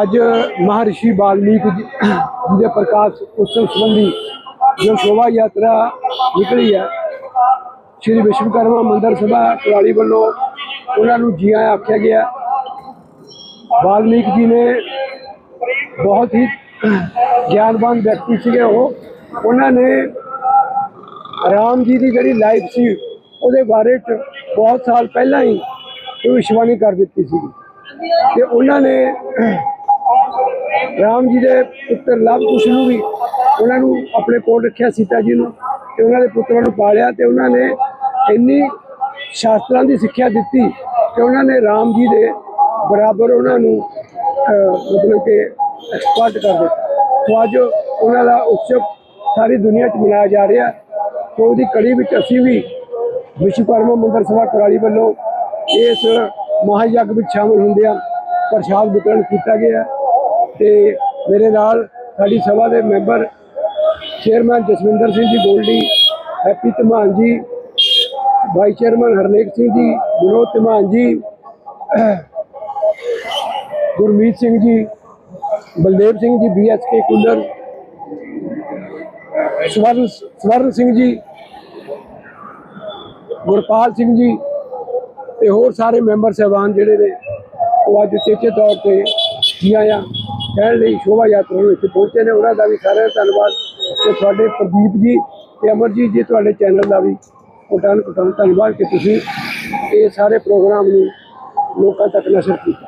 ਅੱਜ ਮਹਰਸ਼ੀ ਵਾਲਮੀਕ ਜੀ ਦੇ ਪ੍ਰਕਾਸ਼ ਉਤਸਵ ਸੰਬੰਧੀ ਜੋ ਸ਼ੋਭਾ ਯਾਤਰਾ ਨਿਕਲੀ ਹੈ, ਸ਼੍ਰੀ ਵਿਸ਼ਵਕਰਮਾ ਮੰਦਿਰ ਸਭਾ ਕੁਰਾਲੀ ਵੱਲੋਂ ਉਹਨਾਂ ਨੂੰ ਜੀ ਆਇਆਂ ਆਖਿਆ ਗਿਆ। ਵਾਲਮੀਕ ਜੀ ਨੇ ਬਹੁਤ ਹੀ ਗਿਆਨਵਾਨ ਵਿਅਕਤੀ ਸੀਗੇ ਉਹ। ਉਹਨਾਂ ਨੇ ਰਾਮ ਜੀ ਦੀ ਜਿਹੜੀ ਲਾਈਫ ਸੀ, ਉਹਦੇ ਬਾਰੇ ਚ ਬਹੁਤ ਸਾਲ ਪਹਿਲਾਂ ਹੀ ਭਵਿੱਖਬਾਣੀ ਕਰ ਦਿੱਤੀ ਸੀ ਤੇ ਉਹਨਾਂ ਨੇ ਰਾਮ ਜੀ ਦੇ ਪੁੱਤਰ ਲਵ ਕੁਸ਼ ਨੂੰ ਵੀ ਉਹਨਾਂ ਨੂੰ ਆਪਣੇ ਕੋਲ ਰੱਖਿਆ ਸੀਤਾ ਜੀ ਨੂੰ ਤੇ ਉਹਨਾਂ ਦੇ ਪੁੱਤਰਾਂ ਨੂੰ ਪਾਲਿਆ ਤੇ ਉਹਨਾਂ ਨੇ ਇੰਨੀ ਸ਼ਾਸਤਰਾਂ ਦੀ ਸਿੱਖਿਆ ਦਿੱਤੀ ਕਿ ਉਹਨਾਂ ਨੇ ਰਾਮ ਜੀ ਦੇ ਬਰਾਬਰ ਉਹਨਾਂ ਨੂੰ ਮਤਲਬ ਕਿ ਐਕਸਪਰਟ ਕਰ ਦਿੱਤਾ। ਸੋ ਅੱਜ ਉਹਨਾਂ ਦਾ ਉਤਸਵ ਸਾਰੀ ਦੁਨੀਆ 'ਚ ਮਨਾਇਆ ਜਾ ਰਿਹਾ। ਸੋ ਉਹਦੀ ਕੜੀ ਵਿੱਚ ਅਸੀਂ ਵੀ ਵਿਸ਼ਵਕਰਮਾ ਮੰਦਰ ਸਭਾ ਕੁਰਾਲੀ ਵੱਲੋਂ ਇਸ ਮਹਾਯੱਗ ਵਿੱਚ ਸ਼ਾਮਲ ਹੁੰਦਿਆਂ ਪ੍ਰਸ਼ਾਦ ਵਿਤਰਨ ਕੀਤਾ ਗਿਆ। ਤੇ ਮੇਰੇ ਨਾਲ ਸਾਡੀ ਸਭਾ ਦੇ member chairman Jaswinder Singh ji Goldy happy ਧਮਾਨ ਜੀ ਵਾਈਸ ਚੇਅਰਮੈਨ ਹਰਨੇਕ ਸਿੰਘ ਜੀ, ਵਿਨੋਦ ਧਮਾਨ ਜੀ, ਗੁਰਮੀਤ ਸਿੰਘ ਜੀ, ਬਲਦੇਵ ਸਿੰਘ ਜੀ ਬੀਐਸਕੇ ਕੁੱਲਰ ਸਵਰਨ ਸਵਰਨ ਸਿੰਘ ਜੀ, ਗੁਰਪਾਲ ਸਿੰਘ ਜੀ ਤੇ ਹੋਰ ਸਾਰੇ ਮੈਂਬਰ ਸਹਿਬਾਨ ਜਿਹੜੇ ਨੇ, ਉਹ ਅੱਜ ਉਚੇਚੇ ਤੌਰ ਤੇ ਜੀ ਆਇਆਂ। ਕਹਿਣ ਲਈ ਸ਼ੋਭਾ ਯਾਤਰਾ ਵਿੱਚ ਪਹੁੰਚੇ ਨੇ। ਉਹਨਾਂ ਦਾ ਵੀ ਸਾਰਿਆਂ ਦਾ ਧੰਨਵਾਦ। ਤੇ ਤੁਹਾਡੇ ਪ੍ਰਦੀਪ ਜੀ ਤੇ ਅਮਰਜੀਤ ਜੀ ਤੁਹਾਡੇ ਚੈਨਲ ਦਾ ਵੀ ਕੋਟਾਨ ਕੋਟਾਨ ਧੰਨਵਾਦ ਕਿ ਤੁਸੀਂ ਇਹ ਸਾਰੇ ਪ੍ਰੋਗਰਾਮ ਨੂੰ ਲੋਕਾਂ ਤੱਕ ਨਸ਼ਰ ਕੀਤਾ।